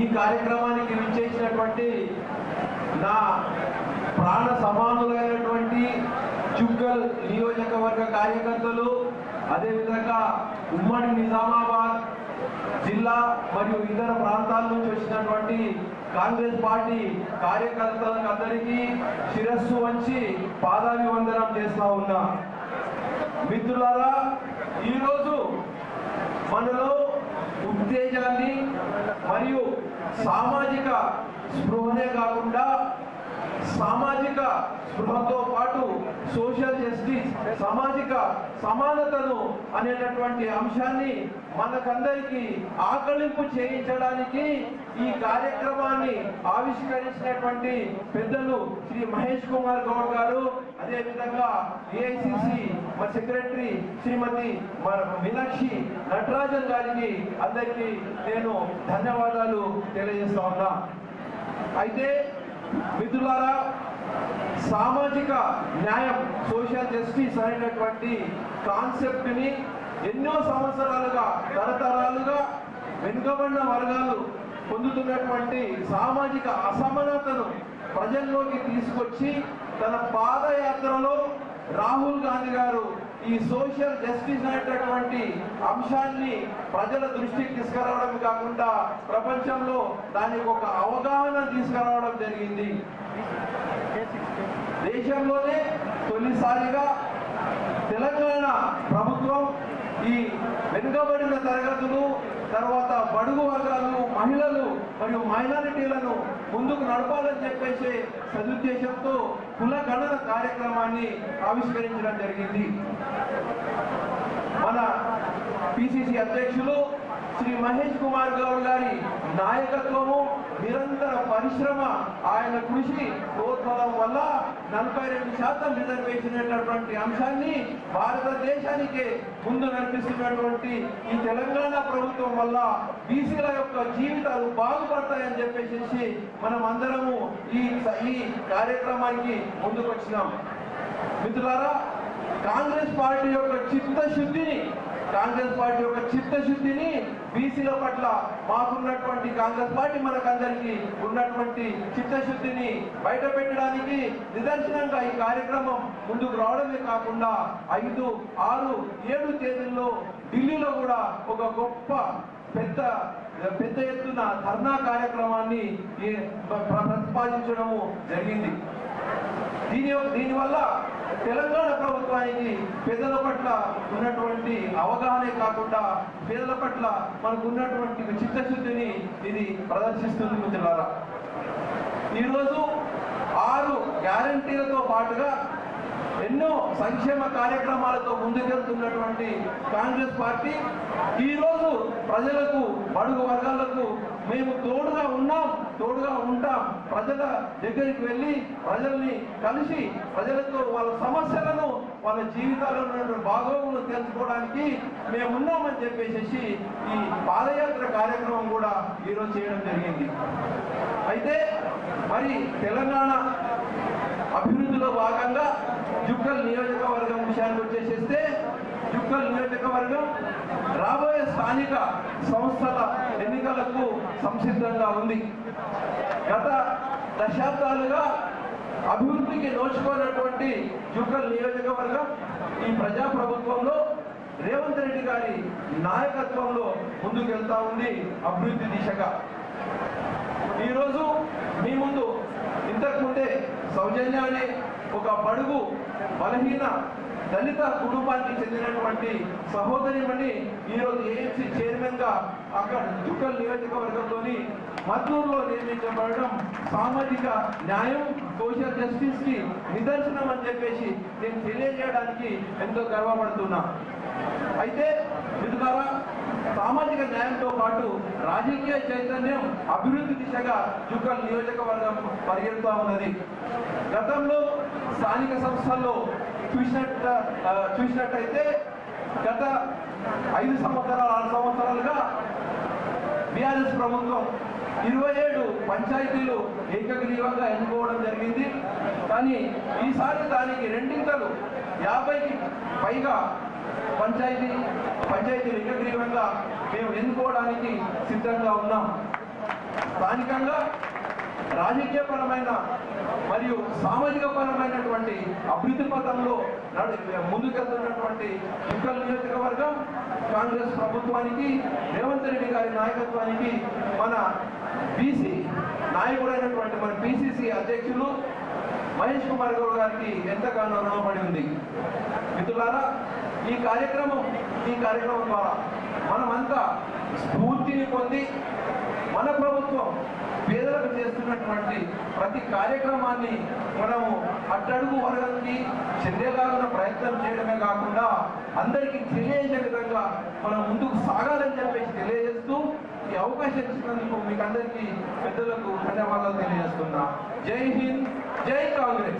ఈ కార్యక్రమానికి విచ్చేసినటువంటి నా ప్రాణ సమానులైనటువంటి చుక్కల్ నియోజకవర్గ కార్యకర్తలు అదేవిధంగా ఉమ్మడి నిజామాబాద్ జిల్లా మరియు ఇతర ప్రాంతాల నుంచి వచ్చినటువంటి కాంగ్రెస్ పార్టీ కార్యకర్తలకు అందరికీ శిరస్సు వంచి పాదాభివందనం చేస్తా ఉన్నా. మిత్రులారా ఈరోజు మనలో ఉత్తేజాన్ని మరియు సామాజిక స్పృహనే కాకుండా సామాజిక స్పృహతో పాటు సోషల్ జస్టిస్ సామాజిక సమానతను అనేటటువంటి అంశాన్ని మనకందరికీ ఆకలింపు చేయించడానికి ఈ కార్యక్రమాన్ని ఆవిష్కరించినటువంటి పెద్దలు శ్రీ మహేష్ కుమార్ గౌడ్ గారు అదేవిధంగా ఏఐసిసి మా సెక్రటరీ శ్రీమతి మన మీనాక్షి నటరాజన్ గారికి అందరికీ నేను ధన్యవాదాలు తెలియజేస్తా ఉన్నా. అయితే మిత్రులారా సామాజిక న్యాయం సోషల్ జస్టిస్ అనేటటువంటి కాన్సెప్ట్ని ఎన్నో సంవత్సరాలుగా తరతరాలుగా వెనుకబడిన వర్గాలు పొందుతున్నటువంటి సామాజిక అసమానతను ప్రజల్లోకి తీసుకొచ్చి తన పాదయాత్రలో రాహుల్ గాంధీ గారు ఈ సోషల్ జస్టిస్ అనేటటువంటి అంశాన్ని ప్రజల దృష్టికి తీసుకురావడం కాకుండా ప్రపంచంలో దానికి ఒక అవగాహన తీసుకురావడం జరిగింది. దేశంలోనే తొలిసారిగా తెలంగాణ ప్రభుత్వం ఈ వెనుకబడిన తరగతులు తర్వాత బడుగు వర్గాలు మహిళలు మరియు మైనారిటీలను నడపాలని చెప్పేసి సదుద్దేశంతో కుల గణన కార్యక్రమాన్ని ఆవిష్కరించడం జరిగింది. మన పిసిసి అధ్యక్షులు శ్రీ మహేష్ కుమార్ గౌడ్ గారి నాయకత్వము నిరంతర పరిశ్రమ ఆయన కృషి తోత్పదం వల్ల నలభై రెండు శాతం రిజర్వేషన్ అనేటటువంటి అంశాన్ని భారతదేశానికి ముందు నడిపిస్తున్నటువంటి ఈ తెలంగాణ ప్రభుత్వం వల్ల బీసీల యొక్క జీవితాలు బాగుపడతాయని చెప్పేసి మనం అందరము ఈ ఈ కార్యక్రమానికి ముందుకు వచ్చినాం మిత్రులారా కాంగ్రెస్ పార్టీ యొక్క చిత్తశుద్ధిని కాంగ్రెస్ పార్టీ యొక్క చిత్తశుద్ధిని బీసీల పట్ల మాకున్నటువంటి కాంగ్రెస్ పార్టీ మనకందరికీ ఉన్నటువంటి చిత్తశుద్ధిని బయట పెట్టడానికి నిదర్శనంగా ఈ కార్యక్రమం ముందుకు రావడమే కాకుండా ఐదు ఆరు ఏడు తేదీల్లో ఢిల్లీలో కూడా ఒక గొప్ప పెద్ద పెద్ద ఎత్తున ధర్నా కార్యక్రమాన్ని ప్ర- ప్రతిపాదించడము జరిగింది. దీని దీనివల్ల తెలంగాణ ప్రభుత్వానికి పేదల పట్ల ఉన్నటువంటి అవగాహనే కాకుండా పేదల పట్ల మనకు ఉన్నటువంటి చిత్తశుద్ధిని ఇది ప్రదర్శిస్తుంది మిత్రులారా. ఈరోజు ఆరు గ్యారంటీలతో పాటుగా ఎన్నో సంక్షేమ కార్యక్రమాలతో ముందుకెళ్తున్నటువంటి కాంగ్రెస్ పార్టీ ఈరోజు ప్రజలకు బడుగు వర్గాలకు మేము తో ఉన్నాం తోడుగా ఉంటాం. ప్రజల దగ్గరికి వెళ్ళి ప్రజల్ని కలిసి ప్రజలతో వాళ్ళ సమస్యలను వాళ్ళ జీవితాల్లో ఉన్నటువంటి బాగోగులు తెలుసుకోవడానికి మేము ఉన్నామని చెప్పేసి ఈ పాదయాత్ర కార్యక్రమం కూడా ఈరోజు చేయడం జరిగింది. అయితే మరి తెలంగాణ అభివృద్ధిలో భాగంగా జుక్కల్ నియోజకవర్గం విషయానికి వచ్చేసేస్తే జుక్కల్ నియోజకవర్గం రాబోయే స్థానిక సంస్థల ఎన్నికలకు సంసిద్ధంగా ఉంది. గత దశాబ్దాలుగా అభివృద్ధికి నోచుకున్నటువంటి జుక్కల్ నియోజకవర్గం ఈ ప్రజాప్రభుత్వంలో రేవంత్ రెడ్డి గారి నాయకత్వంలో ముందుకెళ్తా ఉంది అభివృద్ధి దిశగా. ఈరోజు మీ ముందు ఇంతకు ముందే సౌజన్య అనే ఒక బడుగు బలహీన దళిత కుటుంబానికి చెందినటువంటి సహోదరిమణి ఈరోజు ఏఎంసీ చైర్మన్గా అక్కడ దుక్కల్ నియోజకవర్గంలోని మద్దూరులో నియమించబడడం సామాజిక న్యాయం సోషల్ జస్టిస్కి నిదర్శనం అని చెప్పేసి నేను తెలియజేయడానికి ఎంతో గర్వపడుతున్నా. అయితే మిత్రులారా సామాజిక న్యాయంతో పాటు రాజకీయ చైతన్యం అభివృద్ధి దిశగా జుక్కల్ నియోజకవర్గం పరిగెడుతూ ఉన్నది. గతంలో స్థానిక సంస్థల్లో చూసినట్ల చూసినట్టయితే గత ఐదు సంవత్సరాలు ఆరు సంవత్సరాలుగా బీఆర్ఎస్ ప్రభుత్వం ఇరవై ఏడు పంచాయతీలు ఏకగ్రీవంగా ఎన్నుకోవడం జరిగింది. కానీ ఈసారి దానికి రెండింతలు యాభైకి పైగా పంచాయతీ పంచాయతీలు ఏకగ్రీవంగా మేము ఎన్నుకోవడానికి సిద్ధంగా ఉన్నాం. స్థానికంగా రాజకీయపరమైన మరియు సామాజిక పరమైనటువంటి అభివృద్ధి ముందుకెళ్తున్నటువంటి ముక్కల్ నియోజకవర్గం కాంగ్రెస్ ప్రభుత్వానికి రేవంత్ రెడ్డి గారి నాయకత్వానికి మన బీసీ నాయకుడైనటువంటి మన పిసిసి అధ్యక్షులు మహేష్ కుమార్ గౌడ్ గారికి ఎంతగానో రుణపడి ఉంది. మిత్రులారా ఈ కార్యక్రమం ఈ కార్యక్రమం ద్వారా మనమంతా స్ఫూర్తిని పొంది మన ప్రభుత్వం పేదలకు చేస్తున్నటువంటి ప్రతి కార్యక్రమాన్ని మనము అట్టడుగు వర్గానికి చెందేలాగా ప్రయత్నం చేయడమే కాకుండా అందరికీ తెలియజేసే విధంగా మనం ముందుకు సాగాలని చెప్పేసి తెలియజేస్తూ ఈ అవకాశం ఇచ్చినందుకు మీకు అందరికీ పెద్దలకు ధన్యవాదాలు తెలియజేస్తున్నా. జై హింద్ జై కాంగ్రెస్.